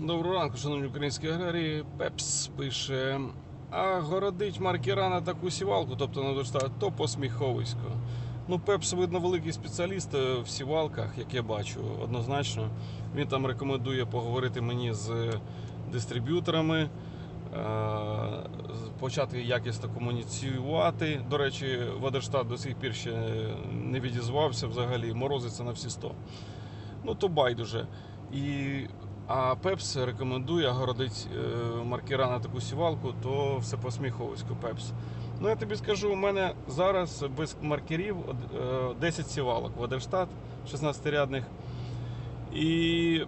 Доброго ранку, шановні українські аграрії. Пепс пише. А городить маркера на таку сівалку, тобто на доставку, то посміховисько. Ну, Пепс, видно, великий спеціаліст е, в сівалках, як я бачу, однозначно. Він там рекомендує поговорити мені з дистриб'юторами, е, почати якісно комуніціювати. До речі, Водерштат до сих пір ще не відізвався взагалі, морозиться на всі 100. Ну, то байдуже. І, а Пепс рекомендує городить е, маркера на таку сівалку, то все посміховисько Пепс. Ну, я тобі скажу, у мене зараз без маркерів е, 10 сівалок. Водерштат 16-рядних. І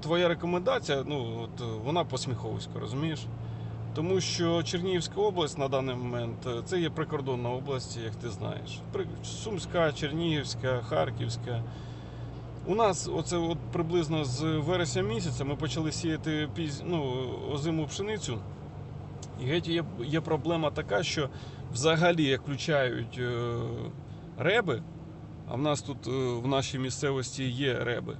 твоя рекомендація, ну, от, е, вона посміховисько, розумієш? Тому що Чернігівська область на даний момент е, це є прикордонна область, як ти знаєш. Сумська, Чернігівська, Харківська. У нас оце от приблизно з вересня місяця ми почали сіяти піз... ну, озиму пшеницю. І геть є, є проблема така, що взагалі як включають е, реби, а в нас тут е, в нашій місцевості є реби,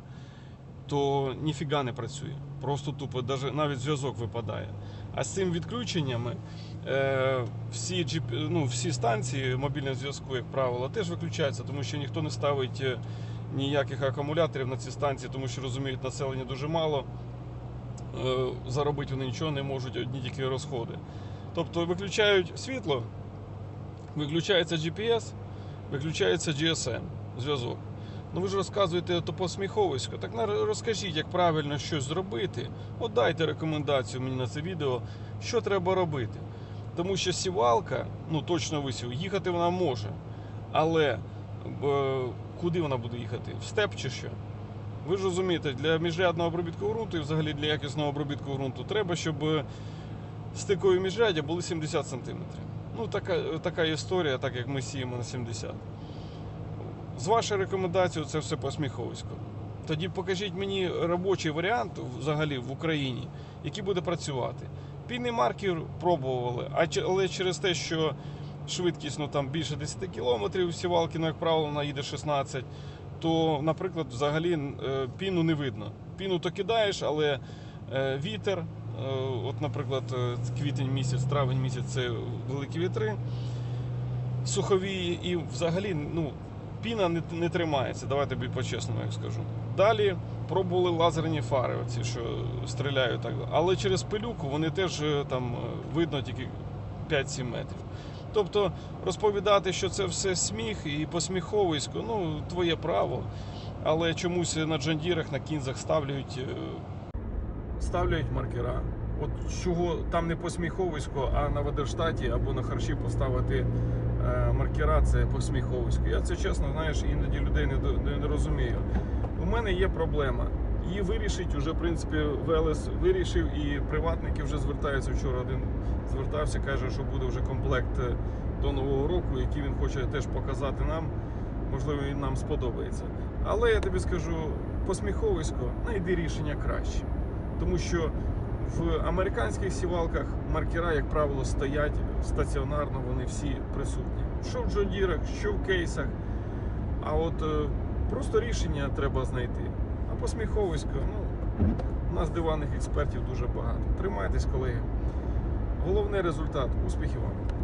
то ніфіга не працює. Просто тупо навіть зв'язок випадає. А з цим відключеннями е, всі, GP, ну, всі станції мобільного зв'язку, як правило, теж виключаються, тому що ніхто не ставить е, ніяких акумуляторів на ці станції, тому що розуміють, населення дуже мало. Е, Заробити вони нічого не можуть, одні тільки розходи. Тобто виключають світло, виключається GPS, виключається GSM зв'язок. Ну ви ж розказуєте то посміховисько. Так розкажіть, як правильно щось зробити. От дайте рекомендацію мені на це відео, що треба робити. Тому що сівалка, ну точно висів, їхати вона може. Але куди вона буде їхати? В степ чи що? Ви ж розумієте, для міжрядного обробітку ґрунту і взагалі для якісного обробітку ґрунту треба, щоб стикові міжряддя були 70 см. Ну, така, така історія, так як ми сіємо на 70. З вашою рекомендацією це все посміховисько. Тоді покажіть мені робочий варіант взагалі в Україні, який буде працювати. Пінний маркер пробували, але через те, що швидкість ну, там більше 10 км, сівалки, ну, як правило, вона їде 16 то, наприклад, взагалі е, піну не видно. Піну то кидаєш, але е, вітер, е, от, наприклад, квітень місяць, травень місяць це великі вітри сухові, і взагалі ну, піна не, не тримається. Давай тобі по-чесному, як скажу. Далі пробували лазерні фари, оці, що стріляють так. Але через пилюку вони теж там видно тільки 5-7 метрів. Тобто розповідати, що це все сміх і посміховисько, ну, твоє право. Але чомусь на джандірах, на кінзах ставлять, е, ставлять маркера. От чого там не посміховисько, а на Ведерштаті або на харші поставити е, маркера це посміховисько. Я це чесно, знаєш, іноді людей не, не, не розумію. У мене є проблема. Її вирішить уже, в принципі, Велес вирішив, і приватники вже звертаються. Вчора один звертався, каже, що буде вже комплект е, до нового року, який він хоче теж показати нам. Можливо, він нам сподобається. Але я тобі скажу, посміховисько знайди рішення краще. Тому що в американських сівалках маркера, як правило, стоять стаціонарно, вони всі присутні. Що в джодірах, що в кейсах. А от е, просто рішення треба знайти. А посміховисько, ну, у нас диванних експертів дуже багато. Тримайтесь, колеги. Головний результат. Успіхів вам!